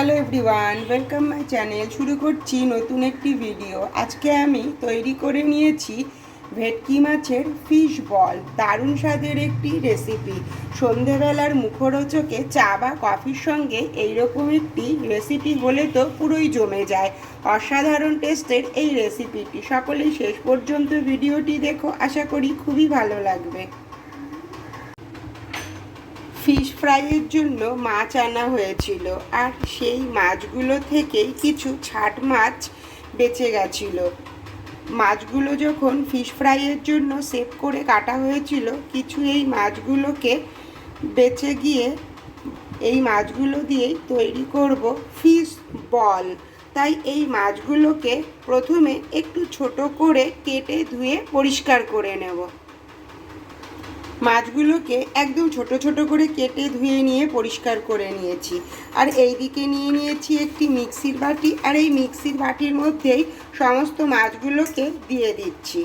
Hello everyone, welcome my channel. শুরু করছি নতুন একটি ভিডিও। আজকে আমি তৈরি করে নিয়েছি ভেটকি মাছের ফিশ বল। দারুণ স্বাদের একটি রেসিপি। সন্ধেবেলার মুখরোচকে চা বা কফির সঙ্গে এইরকম একটি রেসিপি হলে তো পুরোই জমে যায়। অসাধারণ টেস্টের এই রেসিপিটি। সকলেই শেষ পর্যন্ত ভিডিওটি দেখো। আশা করি খুবই ভালো লাগবে। ফিশ ফ্রাইয়ের জন্য মাছ আনা হয়েছিল আর সেই মাছগুলো থেকেই কিছু ছাট মাছ বেঁচে গেছিল। মাছগুলো যখন ফিশ ফ্রাইয়ের জন্য সেভ করে কাটা হয়েছিল, কিছু এই মাছগুলোকে বেঁচে গিয়ে এই মাছগুলো দিয়েই তৈরি করব ফিশ বল। তাই এই মাছগুলোকে প্রথমে একটু ছোট করে কেটে ধুয়ে পরিষ্কার করে নেব। মাছগুলোকে একদম ছোট ছোট করে কেটে ধুয়ে নিয়ে পরিষ্কার করে নিয়েছি। আর এই দিকে নিয়ে নিয়েছি একটি মিক্সির বাটি। আর এই মিক্সির বাটির মধ্যেই সমস্ত মাছগুলোকে দিয়ে দিচ্ছি।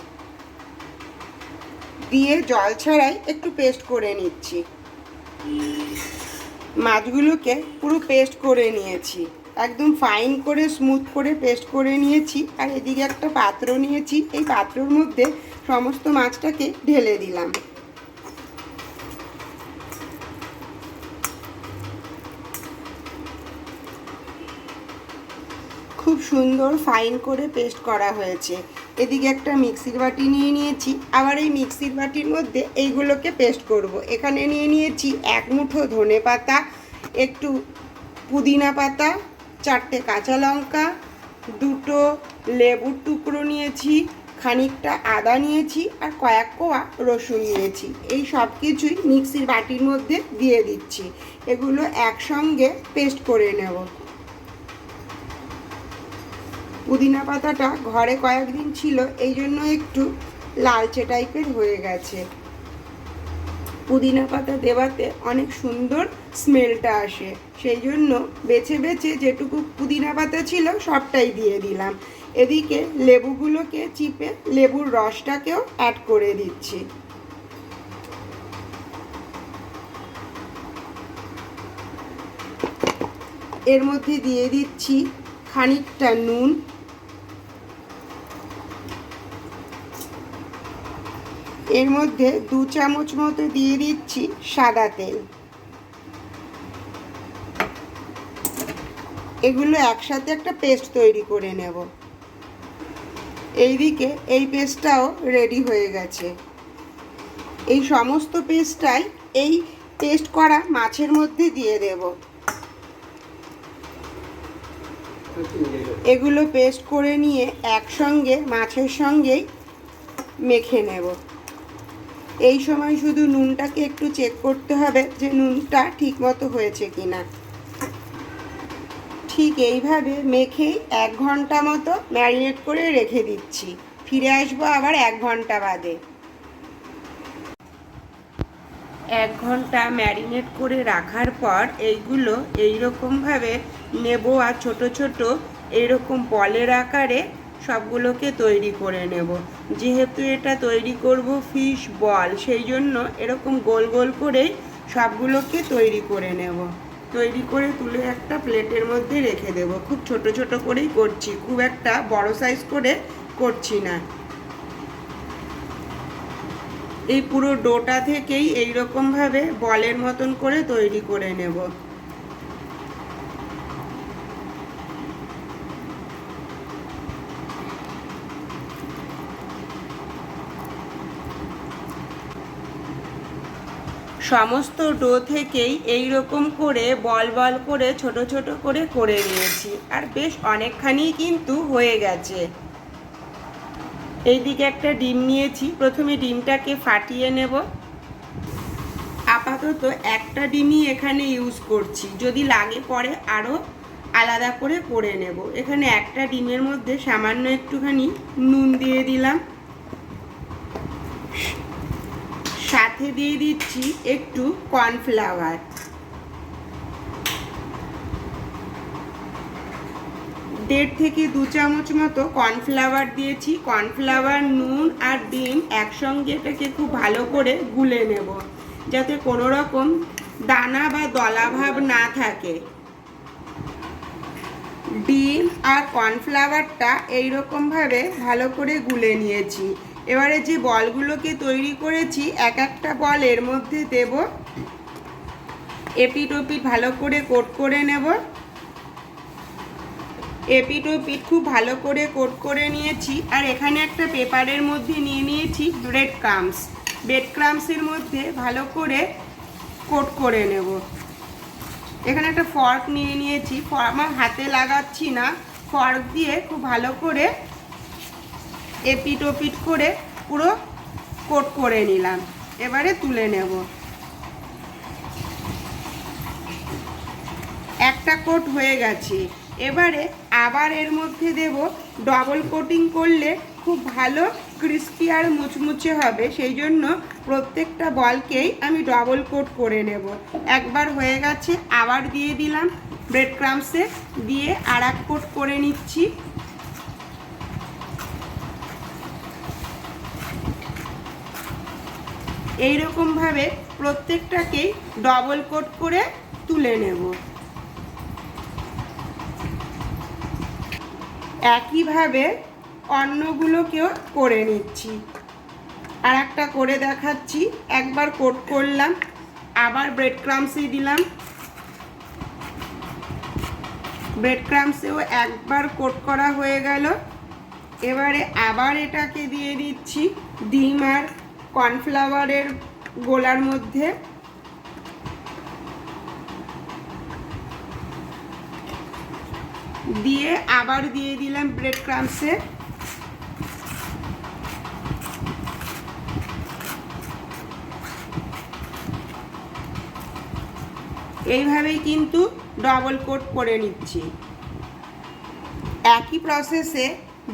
দিয়ে জল ছাড়াই একটু পেস্ট করে নিচ্ছি। মাছগুলোকে পুরো পেস্ট করে নিয়েছি। একদম ফাইন করে, স্মুথ করে পেস্ট করে নিয়েছি। আর এদিকে একটা পাত্র নিয়েছি। এই পাত্রর মধ্যে সমস্ত মাছটাকে ঢেলে দিলাম। খুব সুন্দর ফাইন করে পেস্ট করা হয়েছে। এদিকে একটা মিক্সির বাটি নিয়ে নিয়েছি। আবার এই মিক্সির বাটির মধ্যে এইগুলোকে পেস্ট করব। এখানে নিয়ে নিয়েছি এক মুঠো ধনে পাতা, একটু পুদিনা পাতা, চারটে কাঁচা লঙ্কা, দুটো লেবুর টুকরো নিয়েছি, খানিকটা আদা নিয়েছি আর কয়েক কোয়া রসুন নিয়েছি। এই সব কিছুই মিক্সির বাটির মধ্যে দিয়ে দিচ্ছি। এগুলো একসঙ্গে পেস্ট করে নেব। পুদিনা পাতাটা ঘরে কয়েকদিন ছিল এই জন্য একটু লালচে টাইপের হয়ে গেছে। পুদিনা পাতা দেওয়াতে অনেক সুন্দর স্মেলটা আসে সেই জন্য বেছে বেছে যেটুকু পুদিনা পাতা ছিল সবটাই দিয়ে দিলাম। এদিকে লেবুগুলোকে চিপে লেবুর রসটাকেও অ্যাড করে দিচ্ছি। এর মধ্যে দিয়ে দিচ্ছি খানিকটা নুন এর মধ্যে দু চামচ মতো দিয়ে দিচ্ছি সাদা তেল। এগুলো একসাথে একটা পেস্ট তৈরি করে নেব। এইদিকে এই পেস্টটাও রেডি হয়ে গেছে। এই সমস্ত পেস্টটাই এই পেস্ট করা মাছের মধ্যে দিয়ে দেব। এগুলো পেস্ট করে নিয়ে একসঙ্গে মাছের সঙ্গেই মেখে নেব। এই সময় শুধু নুনটাকে একটু চেক করতে হবে যে নুনটা ঠিক মতো হয়েছে কিনা। ঠিক এইভাবে মেখেই এক ঘণ্টা মতো ম্যারিনেট করে রেখে দিচ্ছি। ফিরে আসব আবার এক ঘণ্টা বাদে। এক ঘণ্টা ম্যারিনেট করে রাখার পর এইগুলো এইরকমভাবে নেব আর ছোট ছোট এইরকম বলের আকারে সবগুলোকে তৈরি করে নেব। যেহেতু এটা তৈরি করব ফিশ বল সেই জন্য এরকম গোল গোল করেই সবগুলোকে তৈরি করে নেব। তৈরি করে তুলে একটা প্লেটের মধ্যে রেখে দেব। খুব ছোট ছোট করেই করছি, খুব একটা বড় সাইজ করে করছি না। এই পুরো ডোটা থেকেই এইরকমভাবে বলের মতন করে তৈরি করে নেব। সমস্ত ডো থেকেই এই রকম করে বল বল করে, ছোট ছোট করে করে নিয়েছি। আর বেশ অনেকখানি কিন্তু হয়ে গেছে। এইদিকে একটা ডিম নিয়েছি। প্রথমে ডিমটাকে ফাটিয়ে নেব। আপাতত একটা ডিমই এখানে ইউজ করছি। যদি লাগে পরে আরও আলাদা করে করে নেব। এখানে একটা ডিমের মধ্যে সামান্য একটুখানি নুন দিয়ে দিলাম। সাথে দিয়ে দিচ্ছি একটু কর্নফ্লাওয়ার। দেড় থেকে দু চামচ মতো কর্নফ্লাওয়ার দিয়েছি। কর্নফ্লাওয়ার, নুন আর ডিম একসঙ্গে এটাকে খুব ভালো করে গুলে নেব, যাতে কোনো রকম দানা বা দলাভাব না থাকে। ডিম আর কর্নফ্লাওয়ারটা এইরকমভাবে ভালো করে গুলে নিয়েছি। এবারে যে বলগুলোকে তৈরি করেছি, এক একটা বল এর মধ্যে দেব। এপিট ভালো করে কোট করে নেব। এপিট খুব ভালো করে কোট করে নিয়েছি। আর এখানে একটা পেপারের মধ্যে নিয়ে নিয়েছি ব্রেড ক্রামস। ব্রেড ক্রামসের মধ্যে ভালো করে কোট করে নেব। এখানে একটা ফর্ক নিয়ে নিয়েছি। আমার হাতে লাগাচ্ছি না। ফর্ক দিয়ে খুব ভালো করে এপিট ওপিট করে পুরো কোট করে নিলাম। এবারে তুলে নেব। একটা কোট হয়ে গেছে। এবারে আবার এর মধ্যে দেব ডবল কোটিং করলে খুব ভালো ক্রিস্পি আর মুচমুচে হবে। সেই জন্য প্রত্যেকটা বলকেই আমি ডবল কোট করে নেব। একবার হয়ে গেছে, আবার দিয়ে দিলাম। ব্রেড ক্রামসে দিয়ে আর এক কোট করে নিচ্ছি। এইরকমভাবে প্রত্যেকটাকেই ডবল কোট করে তুলে নেব। একইভাবে অন্যগুলোকেও করে নিচ্ছি। আর একটা করে দেখাচ্ছি। একবার কোট করলাম, আবার ব্রেড ক্রামসে দিলাম। ব্রেড ক্রামসেও একবার কোট করা হয়ে গেল। এবারে আবার এটাকে দিয়ে দিচ্ছি, ডিম আর কর্নফ্লাওয়ারের গোলার মধ্যে। দিয়ে আবার দিয়ে দিলাম ব্রেড ক্রামসে এইভাবেই কিন্তু ডবল কোট করে নিচ্ছি। একই প্রসেসে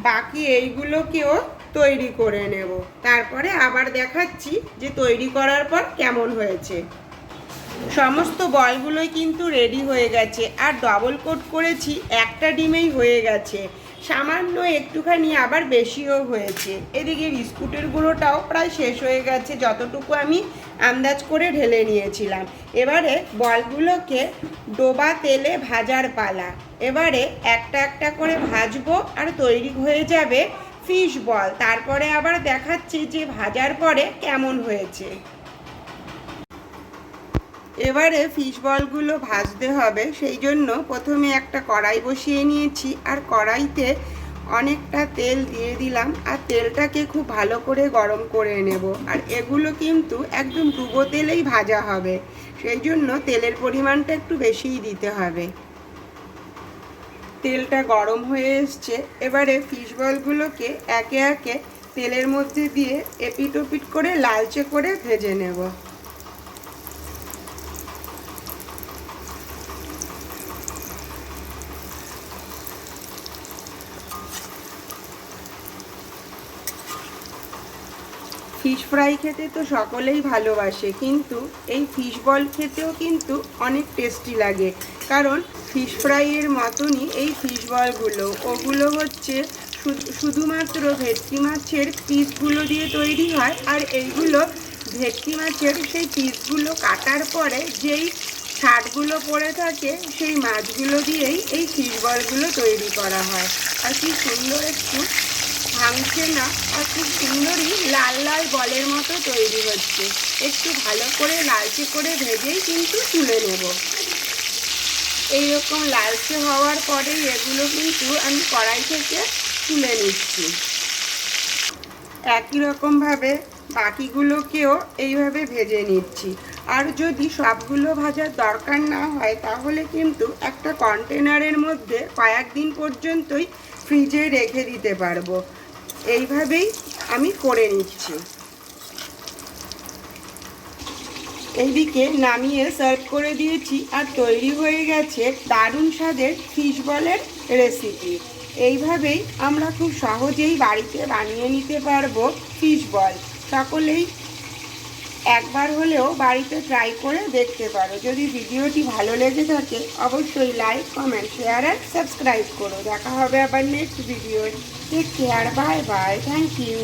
বাকি এইগুলোকেও তৈরি করে নেব। তারপরে আবার দেখাচ্ছি যে তৈরি করার পর কেমন হয়েছে। সমস্ত বলগুলোই কিন্তু রেডি হয়ে গেছে আর ডবল কোট করেছি, একটা ডিমেই হয়ে গেছে। সামান্য একটুখানি আবার বেশিও হয়েছে। এদিকে বিস্কুটের গুঁড়োটাও প্রায় শেষ হয়ে গেছে, যতটুকু আমি আন্দাজ করে ঢেলে নিয়েছিলাম। এবারে বলগুলোকে ডোবা তেলে ভাজার পালা। এবারে একটা একটা করে ভাজবো আর তৈরি হয়ে যাবে ফিশ বল তারপরে আবার দেখাচ্ছি যে ভাজার পরে কেমন হয়েছে। এবারে ফিশ বলগুলো ভাজতে হবে, সেই জন্য প্রথমে একটা কড়াই বসিয়ে নিয়েছি, আর কড়াইতে অনেকটা তেল দিয়ে দিলাম, আর তেলটাকে খুব ভালো করে গরম করে নেব। আর এগুলো কিন্তু একদম ডুবো তেলেই ভাজা হবে, সেই জন্য তেলের পরিমাণটা একটু বেশিই দিতে হবে। তেলটা গরম হয়ে এসছে। এবারে ফিশ বলগুলোকে একে একে তেলের মধ্যে দিয়ে এপিট ওপিট করে লালচে করে ভেজে নেব। ফিশ ফ্রাই খেতে তো সকলেই ভালোবাসে, কিন্তু এই ফিশ বল খেতেও কিন্তু অনেক টেস্টি লাগে। কারণ ফিশ ফ্রাইয়ের মতনই এই ফিশ বলগুলো, ওগুলো হচ্ছে শুধুমাত্র ভেটকি মাছের পিসগুলো দিয়ে তৈরি হয়, আর এইগুলো ভেটকি মাছের সেই পিসগুলো কাটার পরে যেই ছাটগুলো পড়ে থাকে, সেই মাছগুলো দিয়েই এই ফিশ বলগুলো তৈরি করা হয়। আর কি সুন্দর একটু ভাঙছে না খুব সুন্দরই লাল লাল বলের মতো তৈরি হচ্ছে। একটু ভালো করে লালচে করে ভেজেই কিন্তু তুলে নেব। এইরকম লালচে হওয়ার পরেই এগুলো কিন্তু আমি কড়াই থেকে তুলে নিচ্ছি। একই রকমভাবে বাকিগুলোকেও এইভাবে ভেজে নিচ্ছি। আর যদি সবগুলো ভাজার দরকার না হয়, তাহলে কিন্তু একটা কন্টেনারের মধ্যে কয়েকদিন পর্যন্তই ফ্রিজে রেখে দিতে পারব। এইভাবেই আমি করে নিচ্ছি। এইদিকে নামিয়ে সার্ভ করে দিয়েছি আর তৈরি হয়ে গেছে দারুণ স্বাদের ফিশ বলের রেসিপি এইভাবেই আমরা খুব সহজেই বাড়িতে বানিয়ে নিতে পারব ফিশ বল। সকলেই একবার হলেও বাড়িতে ট্রাই করে দেখতে পারো। যদি ভিডিওটি ভালো লেগে থাকে, অবশ্যই লাইক কমেন্ট শেয়ার আর সাবস্ক্রাইব করো। দেখা হবে আবার next video take care bye bye thank you